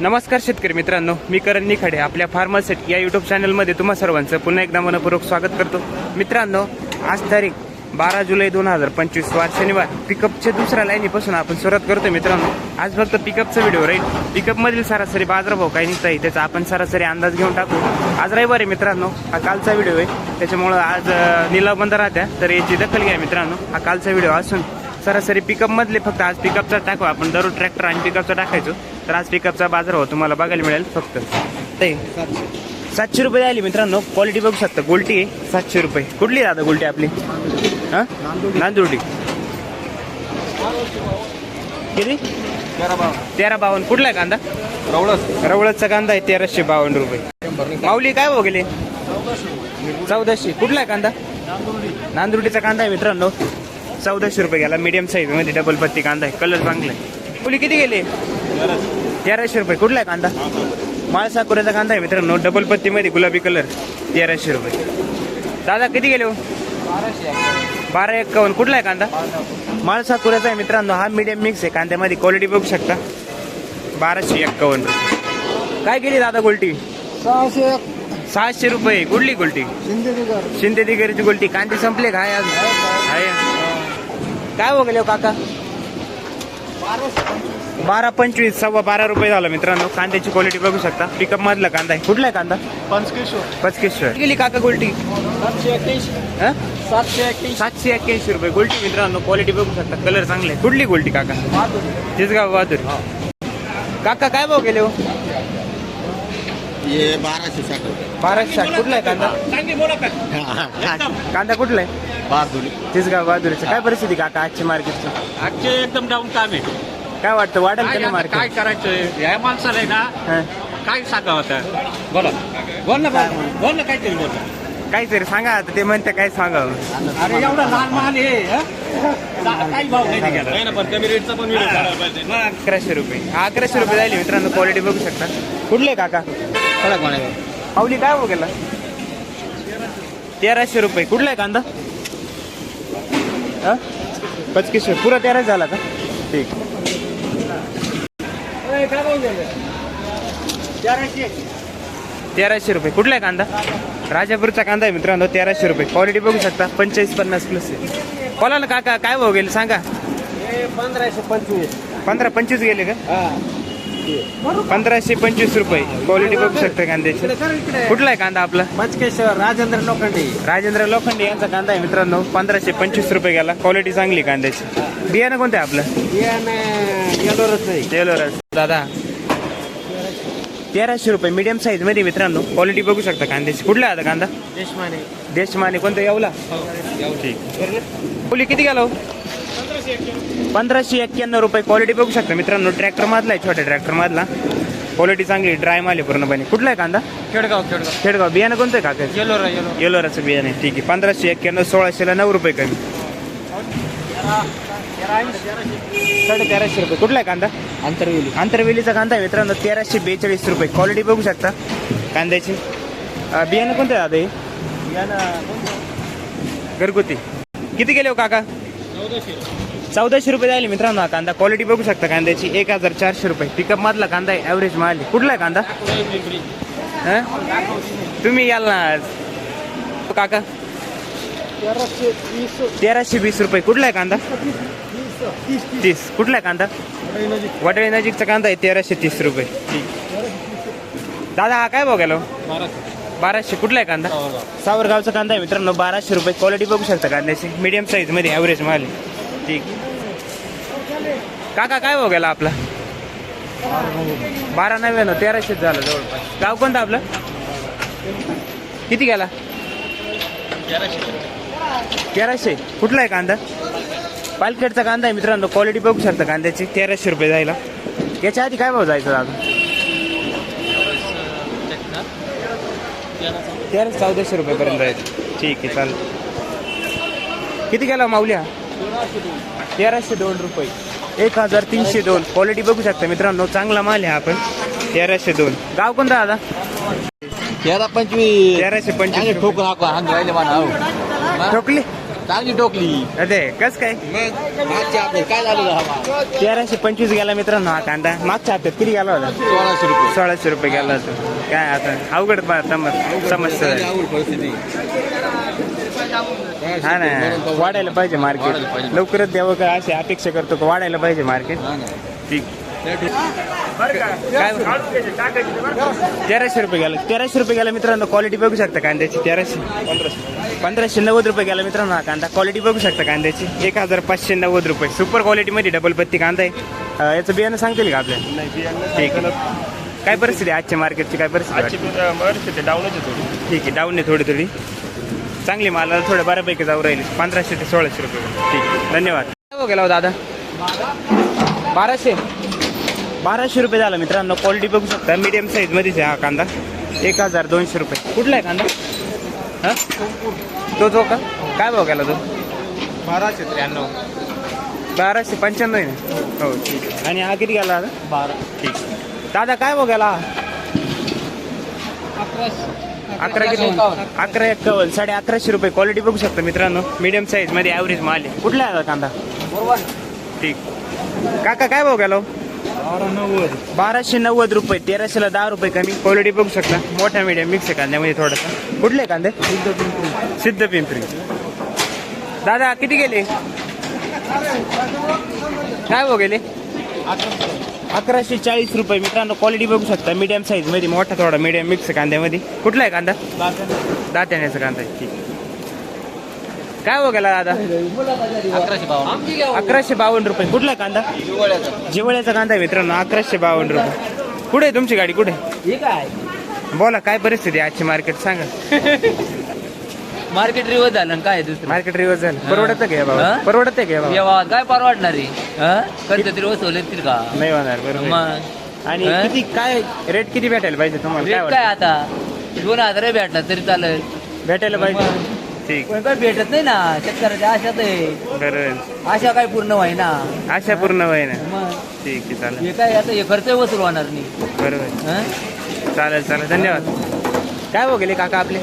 नमस्कार शेतकरी मित्रांनो मी करण निखाडे आपल्या फार्मसेट या युट्यूब चॅनलमध्ये तुम्हा सर्वांचं पुन्हा एकदा मनपूर्वक स्वागत करतो. मित्रांनो आज तारीख बारा जुलै दोन हजार पंचवीस वार शनिवार. पिकअपच्या दुसऱ्या लाईनीपासून आपण सुरुवात करतो मित्रांनो. आज फक्त पिकअपचा व्हिडिओ राहील पिकअपमधील सरासरी बाजारभाव काही निघत आहे त्याचा आपण सरासरी अंदाज घेऊन टाकू. आज रविवारी मित्रांनो हा कालचा व्हिडिओ आहे. त्याच्यामुळं आज निलाव बंद राहत्या तर याची दखल घ्या मित्रांनो. हा कालचा व्हिडिओ असून सरासरी पिकअपमधले फक्त आज पिकअपचा टाकू आपण दररोज ट्रॅक्टर आणि पिकअपचा टाकायचो. तर आज पिकअपचा बाजार हो तुम्हाला बघायला मिळेल फक्त. ते सातशे रुपये आली मित्रांनो. क्वालिटी बघू शकता. गोल्टी आहे सातशे रुपये. कुठली दादा गोल्टी आपली? हा? नांदुर्डी. किती? तेरा बावन्न. कुठला आहे कांदा? रवळचा कांदा आहे तेराशे बावन्न रुपये. माऊली काय हो गेले? चौदाशे. कुठला आहे कांदा? नांदुर्डीचा कांदा आहे मित्रांनो. चौदाशे रुपये गेला. मीडियम साईजमध्ये डबल पत्ती कांदा आहे. कलर चांगला आहे. मुली किती गेले? तेराशे रुपये. कुठला आहे कांदा? माळ साकुऱ्याचा कांदा आहे मित्रांनो. डबल पत्ती मध्ये गुलाबी कलर तेराशे रुपये. दादा किती गेले हो? बारा एक्कावन्न कुठला आहे कांदा? माळ साकुऱ्याचा आहे मित्रांनो. हा मीडियम मिक्स आहे. कांद्यामध्ये क्वालिटी बघू शकता. बाराशे एक्कावन्न रुपये. काय गेली दादा गोल्टी? सहाशे सहाशे रुपये. कुठली गोल्टी? शिंदे दिगरीची गोल्टी. कांदे संपले काय आज. काय हो गेले हो काका? बारा पंचवीस सव्वा बारा रुपये झाला मित्रांनो. कांद्याची क्वालिटी बघू शकता. पिकअप मधला कांदा आहे. कुठला आहे कांदा? पंचकेश्वर. पंचकेश्वर गेली काका गोल्टी. सातशे एक्क्याऐंशी सातशे एक्क्याऐंशी सातशे एक्क्याऐंशी रुपये गोल्टी मित्रांनो. क्वालिटी बघू शकता. कलर चांगले. आहे. कुठली गोल्टी काका? तिसगाव बहादूर. काका काय भाव गेले हो? ये बाराशे साठ बाराशे साठ. कुठला आहे कांदा? कांदा कुठला आहे? बहादुरी. तिसगाव बहादूरचं. काय परिस्थिती काका आजची मार्केटची आजचे एकदम डाऊन काम आहे. काय वाटतं? वाढेल का काय नाही आता काय मार्केट करायचं? या माणसाला आहे ना हं. काय सांगावं आता? बोला. बोल ना बोल. बोल ना काहीतरी बोल काहीतरी सांगा आता ते म्हणते काय सांगावं. अरे एवढा लहान माल आहे हं? ला- काही भाव नाही निघाला. पण कमी रेटचा पण व्हिडिओ काढायला पाहिजे मग अकराशे रुपये. हा अकराशे रुपये झाली मित्रांनो क्वालिटी बघू शकता. कुठले काका? पावली काय? हो गेला तेराशे रुपये. कुठला आहे कांदा? हा? पुरा तेराच झाला का? ठीक. तेराशे रुपये. कुठला आहे कांदा? राजापूरचा कांदा आहे मित्रांनो तेराशे रुपये. क्वालिटी बघू शकता. पंचेचाळीस पन्नास प्लस आहे. ना काका काय भाव गेले? सांगा. पंधराशे पंचवीस. पंधरा पंचवीस गेले का? पंधराशे पंचवीस रुपये. क्वालिटी बघू शकता कांद्याची. कुठला आहे कांदा आपला? पंचकेश्वर राजेंद्र लोखंडे. राजेंद्र लोखंडे यांचा कांदा आहे मित्रांनो. पंधराशे पंचवीस रुपये गेला. क्वालिटी चांगली कांद्याची. बियाणं कोणतं आहे. आपलं टेलर दादा तेराशे रुपये मीडियम साईजमध्ये मित्रांनो. क्वालिटी बघू शकता कांद्याची. कुठला आहे आता कांदा? देशमाने. देशमाने. कोणतं? येवला? ठीक. फुली किती गेला हो? पंधराशे एक्क्याण्णव रुपये क्वालिटी बघू शकता मित्रांनो. ट्रॅक्टर मधला आहे छोट्या ट्रॅक्टर मधला. क्वालिटी चांगली ड्राय माल आहे पूर्णपणे. कुठला आहे कांदा? खेडगाव खेडगाव. खेडगाव. बियाणं कोणतं आहे काका? येलो येलो येलोराचं बियाणं आहे. ठीक आहे. पंधराशे एक्क्याण्णव सोळाशेला नऊ रुपये कमी. साडे तेराशे रुपये. कुठला आहे कांदा? अंतरवेली आंतरवेलीचा कांदा आहे मित्रांनो. तेराशे बेचाळीस रुपये. क्वालिटी बघू शकता. कांद्याची. बियाणं कोणतं आहे दादा हे? घरगुती. किती गेले हो काका? चौदाशे. रुपये झाले मित्रांनो हा कांदा. क्वालिटी बघू शकता कांद्याची. एक हजार चारशे रुपये. पिकअप मधला कांदा आहे ॲव्हरेज माल. कुठला आहे कांदा? तुम्ही याल ना आज. काका? तेराशे वीस रुपये. कुठला आहे कांदा? तीस. कुठला आहे कांदा? वडळी नजीकचा कांदा आहे तेराशे तीस रुपये. दादा हा काय बघायला बाराशे. कुठला आहे कांदा? सावरगावचा. कांदा आहे मित्रांनो बाराशे रुपये. क्वालिटी बघू शकता कांद्याची. मीडियम साईजमध्ये ॲव्हरेज माल आहे. ठीक. काका काय बघायला आपला? बारा नव्याण्णव तेराशेच झालं जवळपास. गाव कोणतं आपलं? किती गेला? तेराशे. कुठला आहे कांदा? पालखेडचा कांदा आहे मित्रांनो. क्वालिटी बघू शकता कांद्याची. तेराशे रुपये जायला. याच्या आधी काय भाव जायचं दादा? तेरा चौदाशे रुपयेपर्यंत जायचं. ठीक आहे चालेल. किती गेला माऊल्या? तेराशे दोन रुपये. एक हजार तीनशे दोन. क्वालिटी बघू शकता मित्रांनो. चांगला माल आहे आपण तेराशे दोन. गाव कोणता दादा? तेरा पंचवीस. तेराशे पंचवीस हांग राहिले म्हणा ठोकली? चांगली टोकली अरे कस काय? काय झालेलं हवा? तेराशे पंचवीस गेला मित्रांनो हा कांदा. मागच्या हप्त्यात किती गेला होता? सोळाशे रुपये. सोळाशे रुपये गेला होता. काय आता अवघड समज समस्या झाली. हा ना. वाढायला पाहिजे मार्केट. लवकरच द्यावं का? अशी अपेक्षा करतो का? वाढायला पाहिजे मार्केट. ठीक. काय तेराशे रुपये गेला. तेराशे रुपये गेला मित्रांनो. क्वालिटी बघू शकता कांद्याची. तेराशे. पंधराशे नव्वद रुपये गेला मित्रांनो हा कांदा. क्वालिटी बघू शकता कांद्याची. एक हजार पाचशे नव्वद रुपये. सुपर क्वालिटीमध्ये डबल पत्ती कांदा आहे. याचं बियाणं सांगतील का आपल्याला ठीक आहे. काय परिस्थिती आहे आजच्या मार्केटची काय परिस्थिती वाटते? परिस्थिती डाऊनच आहे थोडी. ठीक आहे. डाऊन आहे थोडी थोडी. चांगली मालाला थोडं बऱ्यापैकी जाऊ राहील. पंधराशे ते सोळाशे रुपये. ठीक आहे. धन्यवाद. काय भाव गेला हो दादा? बाराशे. बाराशे रुपये झाला मित्रांनो. क्वालिटी बघू शकता. मीडियम साईज मध्येच आहे हा कांदा. एक हजार दोनशे रुपये. कुठला आहे कांदा? हा? तो जो का? काय भाव गेला तो? बाराशे त्र्याण्णव. बाराशे पंच्याण्णव आहे ना? हो ठीक आहे. आणि हा किती गेला दादा? बारा. ठीक आहे. दादा काय भाव गेला? हा? अकरा किती अकरा एक्कावन्न साडे अकराशे रुपये क्वालिटी बघू शकता मित्रांनो मीडियम साईजमध्ये ॲव्हरेज माल आहे कुठला आहे हा कांदा ठीक काका काय भाव गेलो बारा नव्वद बाराशे नव्वद रुपये तेराशेला दहा रुपये कमी क्वालिटी बघू शकता मोठ्या मीडियम मिक्स आहे कांद्यामध्ये थोडासा कुठले आहे कांदे सिद्ध पिंपरी दादा किती गेले काय भाव गेले अकराशे चाळीस रुपये. मित्रांनो क्वालिटी बघू शकता. मीडियम साईजमध्ये मोठा थोडा मीडियम मिक्स कांद्यामध्ये. कुठला आहे कांदा? दात्याण्याचा कांदा आहे. ठीक काय भाव गेला दादा? अकराशे बावन्न अकराशे बावन्न रुपये. कुठला आहे कांदा? जिवळ्याचा. कांदा आहे मित्रांनो. अकराशे बावन्न रुपये. कुठे आहे तुमची गाडी? कुठे? हे बोला काय परिस्थिती आहे आजची मार्केट सांगा. मार्केट रिवर्स झालं काय दुसरं? मार्केट रिवर्स झालं. परवडत आहे का बाबा हा? परवडत आहे का बाबा व्यवहार काय परवडणार आहे? तरी वसवले येतील का? नाही होणार बरोबर मग? आणि हा? किती काय रेट किती भेटायला पाहिजे तुम्हाला? काय रेट काय वाटतं? आता? दोन हजार भेटला तरी चालेल. भेटायला पाहिजे. ठीक. पण काय भेटत नाही ना? शेतकऱ्याच्या आशात आहे. बरोबर आशा काय पूर्ण व्हायना आशा पूर्ण ना मग? ठीक आहे चालेल. हे काय आता हे खर्च वसूल होणार नाही. बरोबर हं? चालेल चालेल. धन्यवाद. काय हो गेले काका आपले?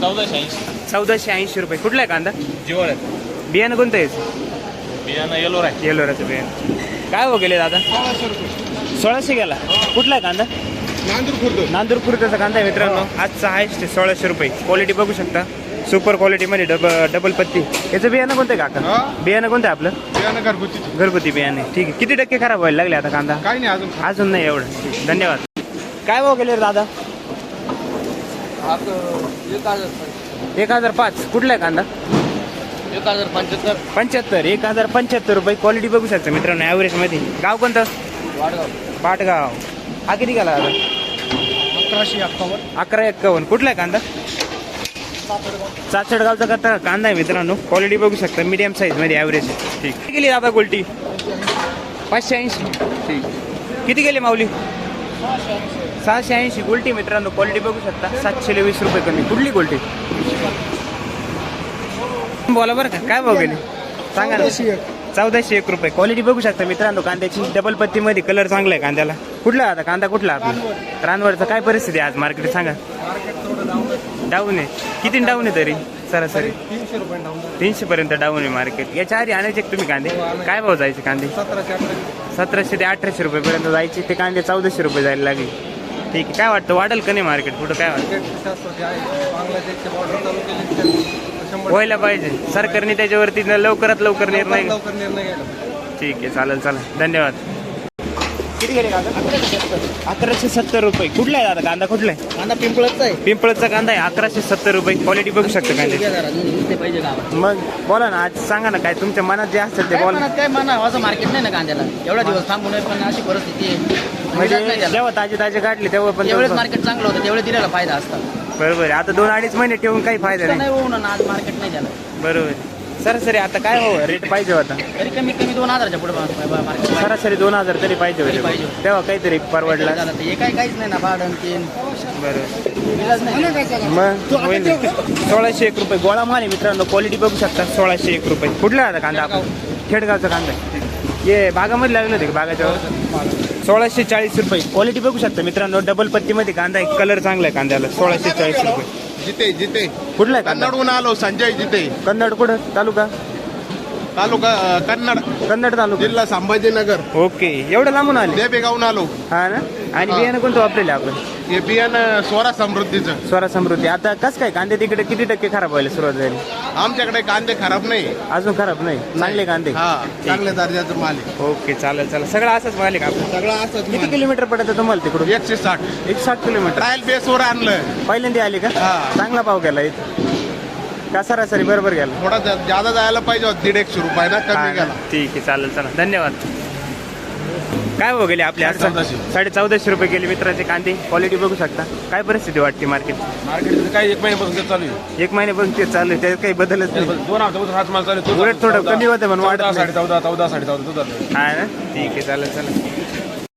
चौदाशे ऐंशी. चौदाशे ऐंशी रुपये. कुठला आहे कांदा? जिवळ बियाणं कोणतं आहे? बियाणं येलो आहे. येलोराचं बियाणं. काय हो गेले दादा? सोळाशे गेला. कुठला आहे कांदा? नांदूर खुर्द. नांदूर खुर्दाचा कांदा आहे मित्रांनो. आजचा आहे सोळाशे रुपये. क्वालिटी बघू शकता. सुपर क्वालिटीमध्ये डबल डबल पत्ती. याचं बियाणं कोणतं आहे काका? हा? बियाणं कोणतं आहे आपलं? बियाणं घरगुतीची घरगुती बियाणे. ठीक आहे. किती टक्के खराब व्हायला लागले आता कांदा? काही नाही अजून. अजून नाही एवढं. ठीक. धन्यवाद. काय भाव गेले रे दादा? एक हजार पाच. कुठला आहे कांदा? एक हजार पंच्याहत्तर. पंच्याहत्तर. एक हजार पंच्याहत्तर रुपये क्वालिटी बघू शकता मित्रांनो ॲव्हरेजमध्ये. गाव कोणतं? वाडगाव. पाटगाव हा किती गेला दादा अकराशे अठ्ठावन्न अकरा एक्कावन्न. कुठला आहे कांदा? चाचडगावचा करता कांदा आहे मित्रांनो. क्वालिटी बघू शकता. मीडियम साईजमध्ये ॲव्हरेज ठीक. किती गेली दादा गोल्टी? पाचशे ऐंशी. ठीक. किती गेले माऊली? सहाशे ऐंशी गोल्टी मित्रांनो क्वालिटी बघू शकता. सातशे वीस रुपये कमी. कुठली गोल्टी? बोला बरं का काय भाव गेले? सांगा ना. चौदाशे एक. रुपये. क्वालिटी बघू शकता मित्रांनो कांद्याची. डबल पत्तीमध्ये कलर चांगला आहे कांद्याला. कुठला आता? कांदा कुठला आपला? रानवरचा. काय परिस्थिती आहे आज मार्केट सांगा. डाऊन आहे. किती डाऊन आहे तरी? सरासरी. तीनशे रुपये पर्यंत डाऊन आहे मार्केट याच्या आधी आणायचे तुम्ही कांदे? काय भाव जायचे कांदे? सतराशे ते अठराशे रुपयेपर्यंत जायचे. ते कांदे चौदाशे रुपये जायला लागले. ठीक आहे. काय वाटतं वाढेल का नाही मार्केट कुठं काय वाटतं? व्हायला पाहिजे. सरकारने त्याच्यावरती लवकरात लवकर निर्णय लवकर निर्णय घ्यायला ठीक आहे चालेल चालेल. धन्यवाद. किती गेले कांदा? अकराशे सत्तर रुपये. कुठला आहे दादा कांदा? कुठला आहे? कांदा पिंपळाचा आहे. पिंपळचा कांदा आहे. अकराशे सत्तर रुपये. क्वालिटी बघू शकता कांदे. मग बोला ना आज सांगा ना काय तुमच्या मनात जे असेल ते बोला. काय म्हणा असं मार्केट नाही ना कांद्याला. एवढा दिवस थांबू नये पण अशी परिस्थिती म्हणजे. जेव्हा ताजे ताजे काढले तेव्हा पण जेवढेच तेवढं- मार्केट चांगलं होतं तेवढे दिलेला फायदा असता बरोबर आहे. आता दोन अडीच महिने ठेवून काही फायदा नाही. होऊन आज मार्केट नाही झालं. बरोबर. सरासरी आता काय हो रेट पाहिजे होता. तरी कमी कमी दोन हजारच्या पुढे मार्केट सरासरी दोन हजार तरी पाहिजे होते. तेव्हा काहीतरी परवडला. झालं तर हे काय काहीच नाही ना भाडं तीन. इलाज नाही. मग? होईल सोळाशे एक रुपये. गोळा माल आहे मित्रांनो. क्वालिटी बघू शकता. सोळाशे एक रुपये. कुठला आता कांदा आपण? खेडगावचा कांदा आहे. ये बागामध्ये लागले होते का बागाच्या? सोळाशे चाळीस रुपये. क्वालिटी बघू शकता मित्रांनो. डबल पत्तीमध्ये कांदा आहे. कलर चांगला आहे कांद्याला. सोळाशे चाळीस रुपये. जिते जिते कुठला आहे कन्नडहून आलो संजय जिते कन्नड कुठं? तालुका? तालुका अ, कन्नड. कन्नड तालुका. जिल्हा संभाजीनगर. ओके. एवढं लांबून आले? देबेगावून आलो. हा ना? आणि हा. बियाणं कोणतं वापरेल आपण? हे बियाणं स्वरा समृद्धीचं. स्वरा समृद्धी. आता कसं काय कांदे तिकडे किती टक्के खराब व्हायला सुरुवात झाली? आमच्याकडे कांदे खराब नाही. अजून खराब नाही? चांगले कांदे? हा चांगल्या दर्जाचं माल आहे. ओके चालेल चालेल. सगळं असंच मालिक आपण सगळं असंच किती माल. किलोमीटर पडतं तुम्हाला तिकडून? एकशे साठ. एक साठ किलोमीटर. ट्रायल बेसवर आणलं पहिल्यांदा आली का? हा. चांगला भाव गेला इथं. का सरासरी बरोबर गेला? थोडा जा- जादा जायला पाहिजे होता, दीड एकशे रुपये ना कमी ना? गेला. ठीक आहे चालेल चला. धन्यवाद. काय भाव गेले आपले आज? साडेचौदाशे. साडे चौदाशे रुपये गेले मित्राचे कांदे. क्वालिटी बघू शकता. काय परिस्थिती वाटते मार्केट मार्केट काही एक महिन्यापासून ते चालू आहे. एक महिन्यापासून ते चालू आहे. त्यात काही बदलच नाही. दोन हप्त्यापासून माल चालू उलट थोडं कमी होतं पण चौदा नाही. साडे चौदा चौदा साडे चौदा आहे. हा ना? ठीक आहे चालेल चालेल.